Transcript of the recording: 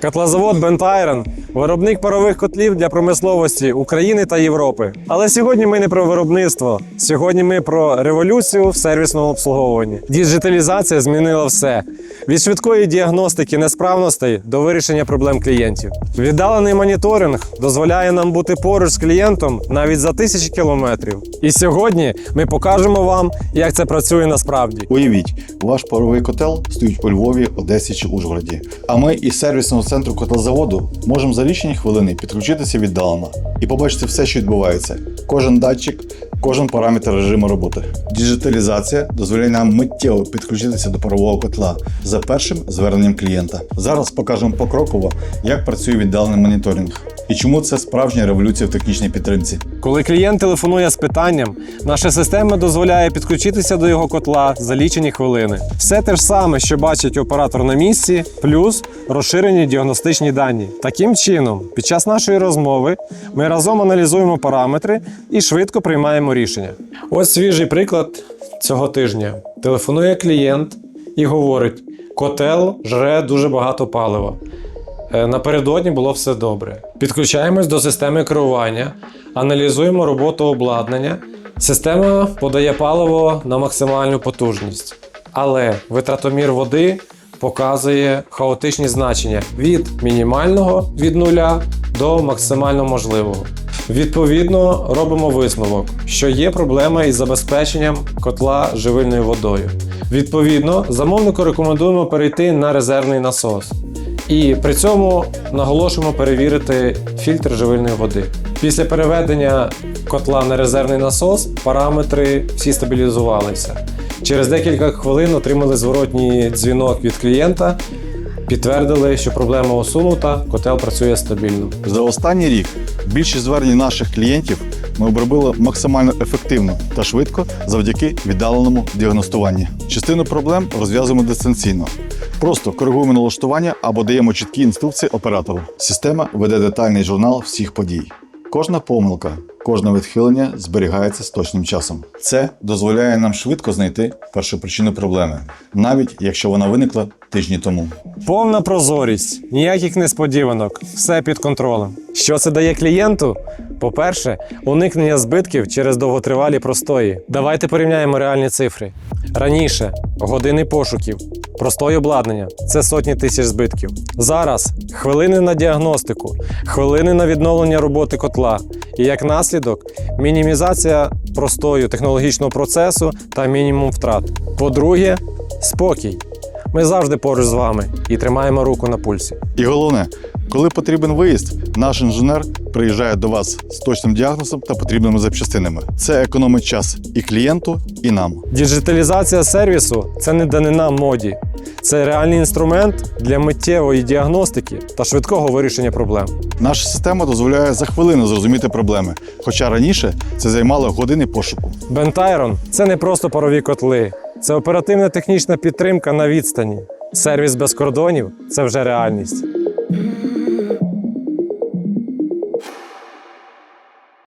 Котлозавод Бентайрон виробник парових котлів для промисловості України та Європи. Але сьогодні ми не про виробництво. Сьогодні ми про революцію в сервісному обслуговуванні. Діджиталізація змінила все від швидкої діагностики несправностей до вирішення проблем клієнтів. Віддалений моніторинг дозволяє нам бути поруч з клієнтом навіть за тисячі кілометрів. І сьогодні ми покажемо вам, як це працює насправді. Уявіть, ваш паровий котел стоїть у Львові, Одесі чи Ужгороді. А ми із сервісного центру котлозаводу можемо за лічені хвилини підключитися віддалено і побачити все, що відбувається. Кожен датчик, кожен параметр режиму роботи. Діджиталізація дозволяє нам миттєво підключитися до парового котла за першим зверненням клієнта. Зараз покажемо покроково, як працює віддалений моніторинг і чому це справжня революція в технічній підтримці. Коли клієнт телефонує з питанням, наша система дозволяє підключитися до його котла за лічені хвилини. Все те ж саме, що бачить оператор на місці, плюс розширені діагностичні дані. Таким чином, під час нашої розмови ми разом аналізуємо параметри і швидко приймаємо рішення. Ось свіжий приклад цього тижня. Телефонує клієнт і говорить: котел жре дуже багато палива. Е, Напередодні було все добре. Підключаємось до системи керування, аналізуємо роботу обладнання. Система подає паливо на максимальну потужність, але витратомір води показує хаотичні значення від мінімального від нуля до максимально можливого. Відповідно, робимо висновок, що є проблема із забезпеченням котла живильною водою. Відповідно, замовнику рекомендуємо перейти на резервний насос. І при цьому наголошуємо перевірити фільтр живильної води. Після переведення котла на резервний насос параметри всі стабілізувалися. Через декілька хвилин отримали зворотній дзвінок від клієнта, підтвердили, що проблема усунута, котел працює стабільно. За останній рік більшість звернень наших клієнтів ми обробили максимально ефективно та швидко завдяки віддаленому діагностуванні. Частину проблем розв'язуємо дистанційно. Просто коригуємо налаштування або даємо чіткі інструкції оператору. Система веде детальний журнал всіх подій. Кожна помилка, кожне відхилення зберігається з точним часом. Це дозволяє нам швидко знайти першопричину проблеми, навіть якщо вона виникла тижні тому. Повна прозорість, ніяких несподіванок, все під контролем. Що це дає клієнту? По-перше, уникнення збитків через довготривалі простої. Давайте порівняємо реальні цифри. Раніше години пошуків, простої обладнання це сотні тисяч збитків. Зараз хвилини на діагностику, хвилини на відновлення роботи котла. І як наслідок, мінімізація простою технологічного процесу та мінімум втрат. По-друге, спокій. Ми завжди поруч з вами і тримаємо руку на пульсі. І головне, коли потрібен виїзд, наш інженер приїжджає до вас з точним діагнозом та потрібними запчастинами. Це економить час і клієнту, і нам. Діджиталізація сервісу це не данина моді. Це реальний інструмент для миттєвої діагностики та швидкого вирішення проблем. Наша система дозволяє за хвилину зрозуміти проблеми, хоча раніше це займало години пошуку. Бентайрон це не просто парові котли, це оперативна технічна підтримка на відстані. Сервіс без кордонів це вже реальність.